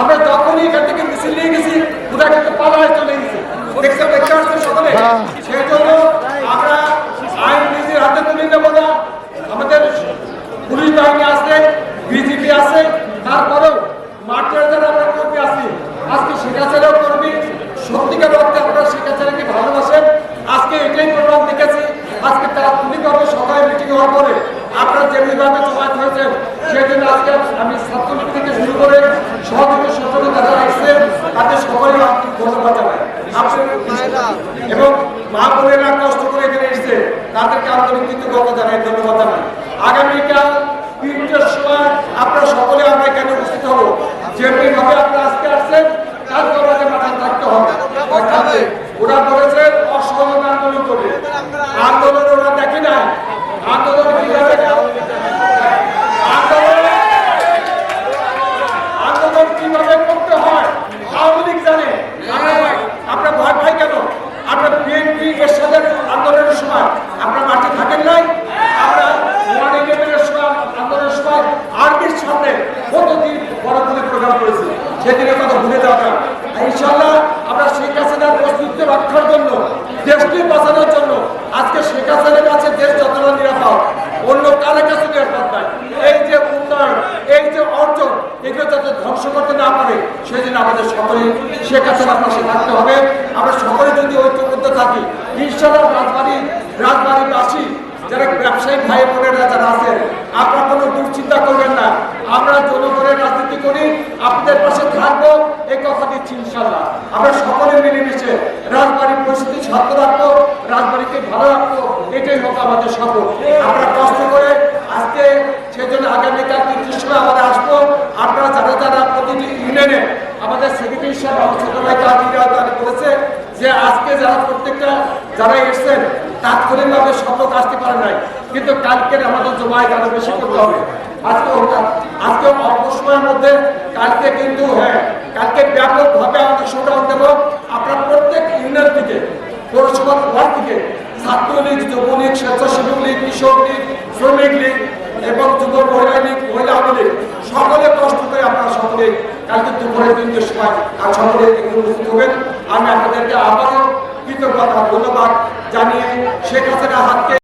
আমরা যখনই এখান থেকে মিছিল নিয়ে গেছি ওরা কিন্তু পালায় চলে গেছে। দেখতে দেখতে সকলে? জন্য আমরা আইন নিজের হাতে তুলে নেব না। আমাদের পুলিশ বাহিনী আছে বিজেপি আছে তারপরেও মাঠের যারা আমরা কর্মী আছি। আজকে শেখাচারেও কর্মী সত্যিকার অর্থে আপনারা শেখাচারকে ভালোবাসেন। আজকে এটাই প্রোগ্রাম দেখেছি। আজকে তাৎক্ষণিকভাবে সকালে মিটিং হওয়ার পরে আপনারা যেভাবে জমায়েত সেজন্য আজকে আমি ছাত্রলীগ থেকে শুরু করে সহযোগী সচেতন যারা আসছেন তাদের সকলে ধন্যবাদ এবং মা বোনেরা কষ্ট করে এখানে এসছে, তাদেরকে আন্তরিক কৃতজ্ঞতা জানাই, ধন্যবাদ জানাই। আগামীকাল তিনটের সময় আপনারা সকলে আমরা এখানে উপস্থিত হব যেমনি ভাবে আপনারা আজকে আসছেন কালকে আমাদের মাথায় থাকতে হবে থাকবে। ওরা বলেছে অসহযোগ আন্দোলন করবে আন্দোলন ওরা দেখে নাই আন্দোলন কীভাবে আন্দোলন আন্দোলন কীভাবে করতে হয় আওয়ামী লীগ জানে আমরা- আমরা ভয় পাই কেন আমরা বিএনপি এর সাথে আন্দোলনের সময় আপনারা মাঠে থাকেন নাই আমরা ওয়ান ইলেভেনের সময় আন্দোলনের সময় আর্মির সামনে কতদিন বড় প্রোগ্রাম করেছি? সেদিনের কথা ভুলে যাওয়া না। ইনশাল্লাহ আমরা শেখ হাসিনার অস্তিত্ব রক্ষার জন্য, দেশকে বাঁচানোর জন্য আজকে শেখ হাসিনার কাছে দেশ যতটা নিরাপদ, অন্য কারও কাছে নিরাপদ নাই এই যে উন্নয়ন, এই যে অর্জন, এগুলো যাতে ধ্বংস করতে না পারে জন্য আমাদের সকলে শেখ হাসিনার পাশে থাকতে হবে। আমরা সকলে যদি ঐক্যবদ্ধ থাকি ইনশাল্লাহ রাজবাড়ি, রাজবাড়িবাসী, যারা ব্যবসায়ী ভাই বোনেরা যারা আছেন, আপনারা কোনো দুশ্চিন্তা করবেন না। আমরা জনগণের রাজনীতি করি, আপনাদের পাশে থাকব এই কথা দিচ্ছি ইনশাল্লাহ। আমরা সকলে মিলেমিশে রাজবাড়ির পরিস্থিতি শান্ত রাখব, রাজবাড়িকে ভালো রাখব, এটাই হোক আমাদের শপথ আমরা কষ্ট করে আজকে সেজন্য আগামীকাল তিনটির সময় আমাদের আসব। আপনারা যারা যারা প্রতিটি ইউনিয়নে আমাদের সেক্রেটারি সাহেব আমার কাদিরা তারা যে আজকে যারা প্রত্যেকটা যারা এসছেন তাৎক্ষণিকভাবে শপথ আসতে পারে নাই। কিন্তু কালকের আমাদের জমায়েত আরও বেশি করতে হবে। আজকে আজকে অল্প সময়ের মধ্যে কালকে কিন্তু হ্যাঁ কালকে ব্যাপকভাবে আমাদের আপনার প্রত্যেক ইউনিয়ন থেকে ওয়ার্ড থেকে ছাত্রলীগ, যুবলীগ, স্বেচ্ছাসেবক লীগ, কৃষক লীগ, শ্রমিক লীগ এবং যুব মহিলা লীগ, মহিলা আওয়ামী সকলে কষ্ট করে আপনারা সকলে কালকে দুপুরে তিনটের সময় আমি আপনাদেরকে আবারও কৃতজ্ঞতা ধন্যবাদ জানিয়ে শেখ হাসিনা হাতকে